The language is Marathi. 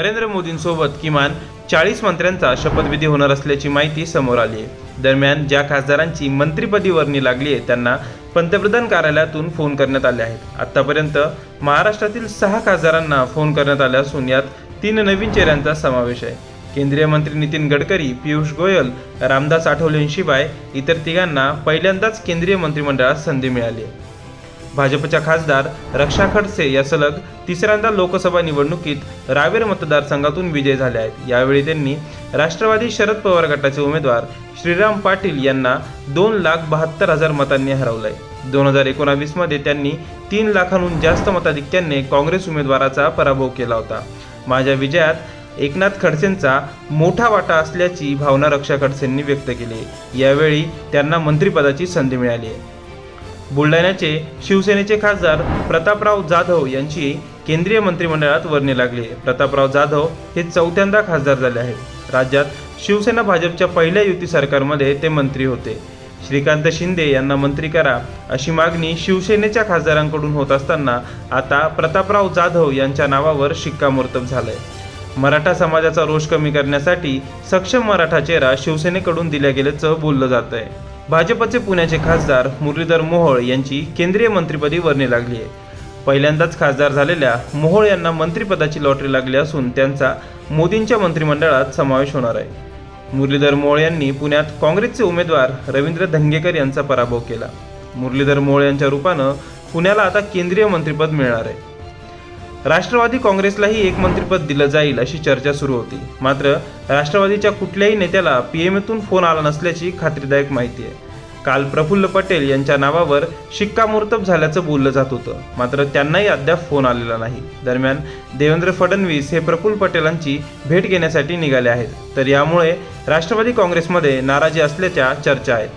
नरेंद्र मोदींसोबत किमान चाळीस मंत्र्यांचा शपथविधी होणार असल्याची माहिती समोर आली आहे. दरम्यान ज्या खासदारांची मंत्रिपदी वर्णी लागली आहे त्यांना पंतप्रधान कार्यालयातून फोन करण्यात आले आहेत. आतापर्यंत महाराष्ट्रातील सहा खासदारांना फोन करण्यात आले असून यात तीन नवीन चेहऱ्यांचा समावेश आहे. केंद्रीय मंत्री नितीन गडकरी पियुष गोयल रामदास आठवलेंशिवाय इतर तिघांना पहिल्यांदाच केंद्रीय मंत्रिमंडळात संधी मिळाली आहे. भाजपच्या खासदार रक्षा खडसे या सलग तिसऱ्यांदा लोकसभा निवडणुकीत रावेर मतदारसंघातून विजय झाले आहेत. यावेळी त्यांनी राष्ट्रवादी शरद पवार गटाचे उमेदवार श्रीराम पाटील यांना दोन लाख बहात्तर हजार मतांनी हरवलंय. दोन हजार एकोणावीसमध्ये त्यांनी तीन लाखांहून जास्त मताधिक्याने काँग्रेस उमेदवाराचा पराभव केला होता. माझ्या विजयात एकनाथ खडसेंचा मोठा वाटा असल्याची भावना रक्षा खडसेंनी व्यक्त केली. यावेळी त्यांना मंत्रिपदाची संधी मिळाली आहे. बुलढाण्याचे शिवसेनेचे खासदार प्रतापराव जाधव यांची केंद्रीय मंत्रिमंडळात वर्णी लागली. आहे प्रतापराव जाधव हे चौथ्यांदा खासदार झाले आहेत. राज्यात शिवसेना भाजपच्या पहिल्या युती सरकारमध्ये ते मंत्री होते. श्रीकांत शिंदे यांना मंत्री करा अशी मागणी शिवसेनेच्या खासदारांकडून होत असताना आता प्रतापराव जाधव यांच्या नावावर शिक्कामोर्तब झालंय. मराठा समाजाचा रोष कमी करण्यासाठी सक्षम मराठा चेहरा शिवसेनेकडून दिल्या गेल्याचं बोललं जात आहे भाजपचे पुण्याचे खासदार मुरलीधर मोहोळ यांची केंद्रीय मंत्रिपदी वर्णी लागली आहे. पहिल्यांदाच खासदार झालेल्या मोहोळ यांना मंत्रिपदाची लॉटरी लागली असून त्यांचा मोदींच्या मंत्रिमंडळात समावेश होणार आहे. मुरलीधर मोहोळ यांनी पुण्यात काँग्रेसचे उमेदवार रवींद्र धंगेकर यांचा पराभव केला. मुरलीधर मोहोळ यांच्या रूपानं पुण्याला आता केंद्रीय मंत्रिपद मिळणार आहे. राष्ट्रवादी काँग्रेसलाही एक मंत्रिपद दिलं जाईल अशी चर्चा सुरू होती. मात्र राष्ट्रवादीच्या कुठल्याही नेत्याला पीएमएतून फोन आला नसल्याची खात्रीदायक माहिती आहे. काल प्रफुल्ल पटेल यांच्या नावावर शिक्कामोर्तब झाल्याचं बोललं जात होतं. मात्र त्यांनाही अद्याप फोन आलेला नाही. दरम्यान देवेंद्र फडणवीस हे प्रफुल्ल पटेलांची भेट घेण्यासाठी निघाले आहेत. तर यामुळे राष्ट्रवादी काँग्रेसमध्ये नाराजी असल्याच्या चर्चा आहेत.